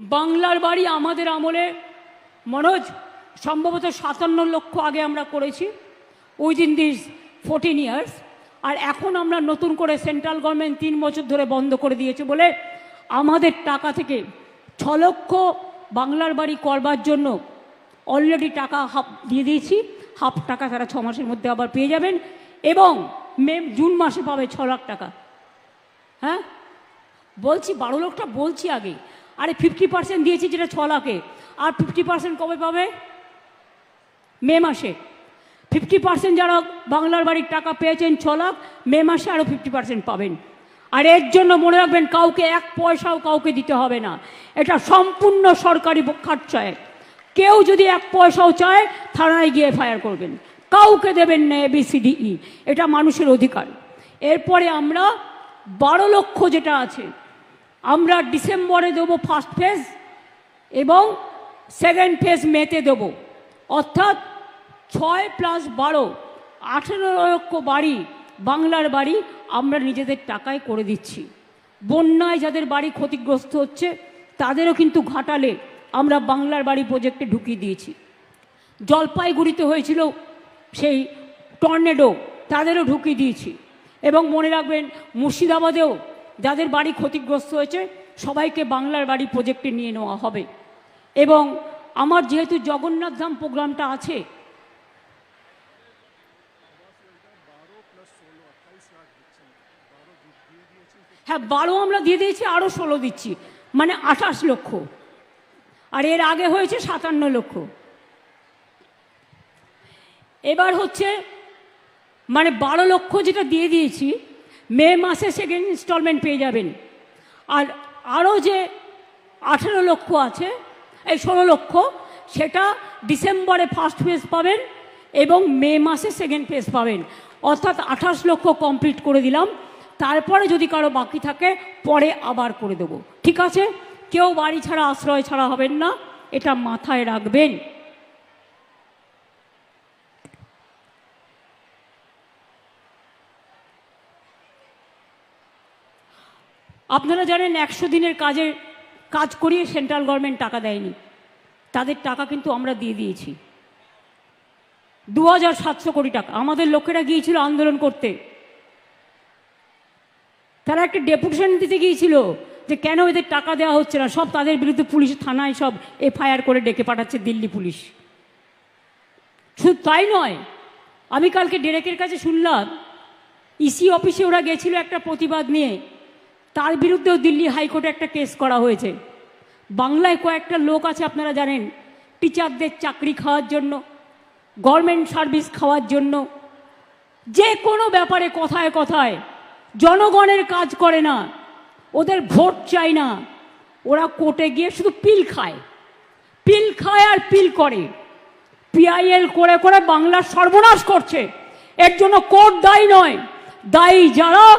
বাংলার বাড়ি আমাদের আমলে, মনোজ, সম্ভবত সাতান্ন লক্ষ আগে আমরা করেছি উইদিন দিস ফোরটিন ইয়ার্স আর এখন আমরা নতুন করে সেন্ট্রাল গভর্নমেন্ট তিন বছর ধরে বন্ধ করে দিয়েছে বলে আমাদের টাকা থেকে ছ লক্ষ বাংলার বাড়ি করবার জন্য অলরেডি টাকা হাফ দিয়ে দিয়েছি, হাফ টাকা তারা ছ মাসের মধ্যে আবার পেয়ে যাবেন, এবং মে, জুন মাসে পাবে ছ লাখ টাকা। হ্যাঁ? বলছি, বারো লক্ষটা বলছি আগে। আরে ফিফটি পার্সেন্ট দিয়েছি যেটা ছ লাখে। আর ফিফটি পার্সেন্ট কবে পাবে? মে মাসে। ফিফটি পার্সেন্ট যারা বাংলার বাড়ির টাকা পেয়েছেন ছ লাখ, মে মাসে আরও ফিফটি পার্সেন্ট পাবেন। আর এর জন্য মনে রাখবেন, কাউকে এক পয়সাও কাউকে দিতে হবে না। এটা সম্পূর্ণ সরকারি খরচায় কেউ যদি এক পয়সাও চায়, থানায় গিয়ে ফায়ার করবেন। কাউকে দেবেন না এবিসিডিই এটা মানুষের অধিকার। এরপরে আমরা বারো লক্ষ যেটা আছে আমরা ডিসেম্বরে দেবো ফার্স্ট ফেজ এবং সেকেন্ড ফেজ মেতে দেবো। অর্থাৎ ছয় প্লাস বারো, আঠেরো লক্ষ বাড়ি, বাংলার বাড়ি আমরা নিজেদের টাকায় করে দিচ্ছি। বন্যায় যাদের বাড়ি ক্ষতিগ্রস্ত হচ্ছে, তাদেরও কিন্তু ঘাটালে আমরা বাংলার বাড়ি প্রজেক্টে ঢুকিয়ে দিয়েছি। জলপাইগুড়িতে হয়েছিল সেই টর্নেডো তাদেরও ঢুকিয়ে দিয়েছি। এবং মনে রাখবেন, মুর্শিদাবাদেও যাদের বাড়ি ক্ষতিগ্রস্ত হয়েছে, সবাইকে বাংলার বাড়ি প্রজেক্টে নিয়ে নেওয়া হবে। এবং আমার যেহেতু জগন্নাথ ধাম প্রোগ্রামটা আছে হ্যাঁ বারো আমরা দিয়ে দিয়েছি আরও ষোলো দিচ্ছি। মানে আঠাশ লক্ষ। আর এর আগে হয়েছে সাতান্ন লক্ষ। এবার হচ্ছে মানে বারো লক্ষ যেটা দিয়ে দিয়েছি মে মাসে সেকেন্ড ইনস্টলমেন্ট পেয়ে যাবেন। আর আরও যে আঠেরো লক্ষ আছে, এই ষোলো লক্ষ, সেটা ডিসেম্বরে ফার্স্ট ফেজ পাবেন এবং মে মাসে সেকেন্ড ফেজ পাবেন। অর্থাৎ আঠাশ লক্ষ কমপ্লিট করে দিলাম। তারপরে যদি কারও বাকি থাকে, পরে আবার করে দেবো। ঠিক আছে? কেউ বাড়ি ছাড়া, আশ্রয় ছাড়া হবেন না। এটা মাথায় রাখবেন। আপনারা জানেন একশো দিনের কাজের কাজ করিয়ে সেন্ট্রাল গভর্নমেন্ট টাকা দেয়নি। তাদের টাকা কিন্তু আমরা দিয়ে দিয়েছি। দু হাজার সাতশো কোটি টাকা। আমাদের লোকেরা গিয়েছিল আন্দোলন করতে। তারা একটা ডেপুটেশন দিতে গিয়েছিল যে কেন এদের টাকা দেওয়া হচ্ছে না। সব তাদের বিরুদ্ধে পুলিশ, থানায় সব এফআইআর করে ডেকে পাঠাচ্ছে দিল্লি পুলিশ। শুধু তাই নয়, আমি কালকে ডেরেকের কাছে শুনলাম, ইসি অফিসে ওরা গেছিল একটা প্রতিবাদ নিয়ে। তার বিরুদ্ধেও দিল্লি হাইকোর্টে একটা কেস করা হয়েছে। বাংলায় কয়েকটা লোক আছে, আপনারা জানেন, টিচারদের চাকরি খাওয়ার জন্য, গভর্নমেন্ট সার্ভিস খাওয়ার জন্য। যে কোনো ব্যাপারে কথায় কথায়, জনগণের কাজ করে না, ওদের ভোট চাই না। ওরা কোর্টে গিয়ে শুধু পিল খায়। পিল খায় আর পিল করে। পিআইএল করে করে বাংলার সর্বনাশ করছে। এর জন্য কোর্ট দায়ী নয়। দায়ী যারা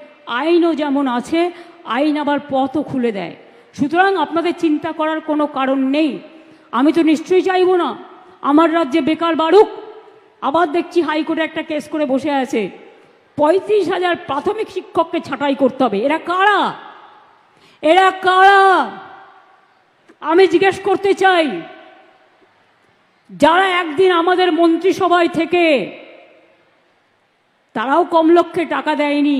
আইনও যেমন আছে, আইন আবার পথও খুলে দেয়। সুতরাং আপনাদের চিন্তা করার কোনো কারণ নেই। আমি তো নিশ্চয়ই চাইব না। আমার রাজ্যে বেকার বাড়ুক আবার দেখছি হাইকোর্টে একটা কেস করে বসে আছে। পঁয়ত্রিশ হাজার প্রাথমিক শিক্ষককে ছাঁটাই করতে হবে। এরা কারা? এরা কারা? আমি জিজ্ঞেস করতে চাই, যারা একদিন আমাদের মন্ত্রিসভায় থেকে, তারাও কম লক্ষ্যে টাকা দেয়নি।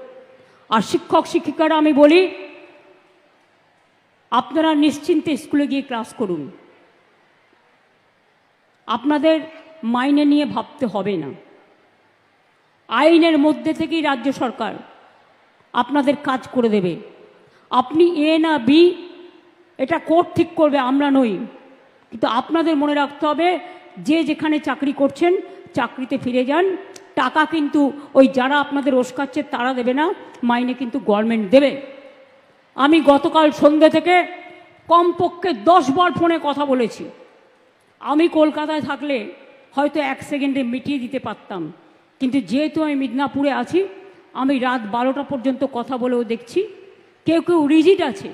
আর শিক্ষক, শিক্ষিকারা আমি বলি, আপনারা নিশ্চিন্তে স্কুলে গিয়ে ক্লাস করুন। আপনাদের মাইনে নিয়ে ভাবতে হবে না। আইনের মধ্যে থেকেই রাজ্য সরকার আপনাদের কাজ করে দেবে। আপনি এ না বি, এটা কোর্ট ঠিক করবে, আমরা নই। কিন্তু আপনাদের মনে রাখতে হবে, যে যেখানে চাকরি করছেন, চাকরিতে ফিরে যান টাকা কিন্তু ওই যারা আপনাদের ওস্কাচ্ছে তারা দেবে না, মাইনে কিন্তু গভর্নমেন্ট দেবে। আমি গতকাল সন্ধ্যে থেকে কমপক্ষে বার ফোনে কথা বলেছি। আমি কলকাতায় থাকলে হয়তো এক সেকেন্ডে মিটিয়ে দিতে পারতাম। কিন্তু যেহেতু আমি মিদনাপুরে আছি, আমি রাত বারোটা পর্যন্ত কথা বলেও দেখছি। কেউ কেউ রিজিট আছে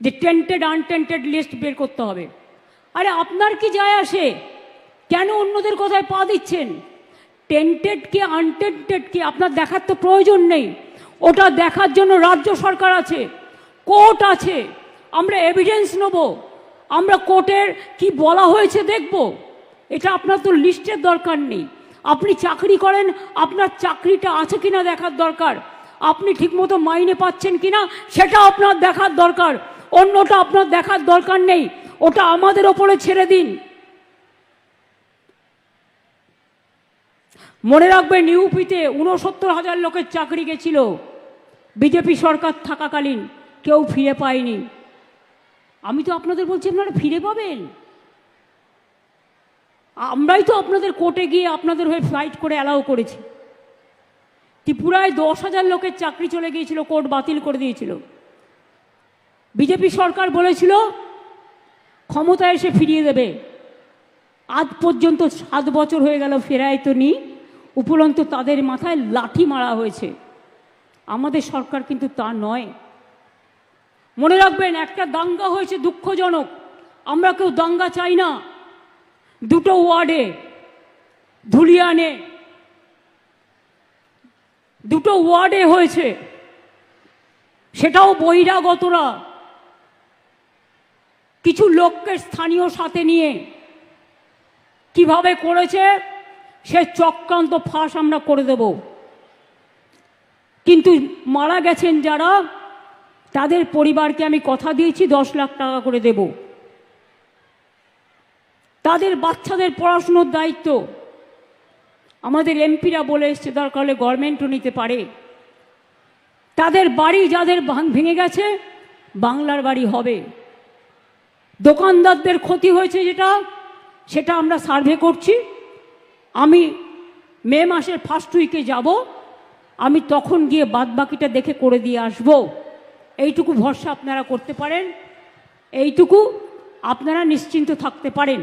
যে টেন্টেড আনটেন্টেড লিস্ট বের করতে হবে। আরে আপনার কি যায় আসে? কেন অন্যদের কথায় পা দিচ্ছেন? টেন্টেড কি আনটেন্টেড কি, আপনার দেখার তো প্রয়োজন নেই। ওটা দেখার জন্য রাজ্য সরকার আছে, কোর্ট আছে, আমরা এভিডেন্স নেব, আমরা কোর্টের কি বলা হয়েছে দেখব। এটা আপনার তো লিস্টের দরকার নেই। আপনি চাকরি করেন, আপনার চাকরিটা আছে কিনা দেখার দরকার। আপনি ঠিকমতো মাইনে পাচ্ছেন কিনা, সেটা আপনার দেখার দরকার। অন্যটা আপনার দেখার দরকার নেই। ওটা আমাদের ওপরে ছেড়ে দিন। মনে রাখবেন, ইউপিতে উনসত্তর হাজার লোকের চাকরি গেছিল। বিজেপি সরকার থাকাকালীন কেউ ফিরে পায়নি। আমি তো আপনাদের বলছি, আপনারা ফিরে পাবেন। আমরাই তো আপনাদের কোর্টে গিয়ে আপনাদের হয়ে ফাইট করে অ্যালাউ করেছি। ত্রিপুরায় দশ হাজার লোকের চাকরি চলে গিয়েছিল, কোর্ট বাতিল করে দিয়েছিল। বিজেপি সরকার বলেছিল ক্ষমতা এসে ফিরিয়ে দেবে। আজ পর্যন্ত সাত বছর হয়ে গেল, ফেরায় তো নি। উপরন্ত তাদের মাথায় লাঠি মারা হয়েছে। আমাদের সরকার কিন্তু তা নয়। মনে রাখবেন, একটা দাঙ্গা হয়েছে দুঃখজনক। আমরা কেউ দাঙ্গা চাই না। দুটো ওয়ার্ডে, ধুলিয়ানে, দুটো ওয়ার্ডে হয়েছে। সেটাও বহিরাগতরা। কিছু লোককে স্থানীয় সাথে নিয়ে কীভাবে করেছে? সে চক্রান্ত ফাঁস আমরা করে দেব। কিন্তু মারা গেছেন যারা, তাদের পরিবারকে আমি কথা দিয়েছি, দশ লাখ টাকা করে দেব। তাদের বাচ্চাদের পড়াশুনোর দায়িত্ব। আমাদের এমপিরা বলে এসছে, দরকার হলে গভর্নমেন্টও নিতে পারে। তাদের বাড়ি যাদের ভাঙ- ভেঙে গেছে, বাংলার বাড়ি হবে। দোকানদারদের ক্ষতি হয়েছে যেটা, সেটা আমরা সার্ভে করছি। আমি মে মাসের ফার্স্ট উইকে যাব, আমি তখন গিয়ে বাদবাকিটা দেখে করে দিয়ে আসব। এইটুকু ভরসা আপনারা করতে পারেন, এইটুকু আপনারা নিশ্চিন্ত থাকতে পারেন।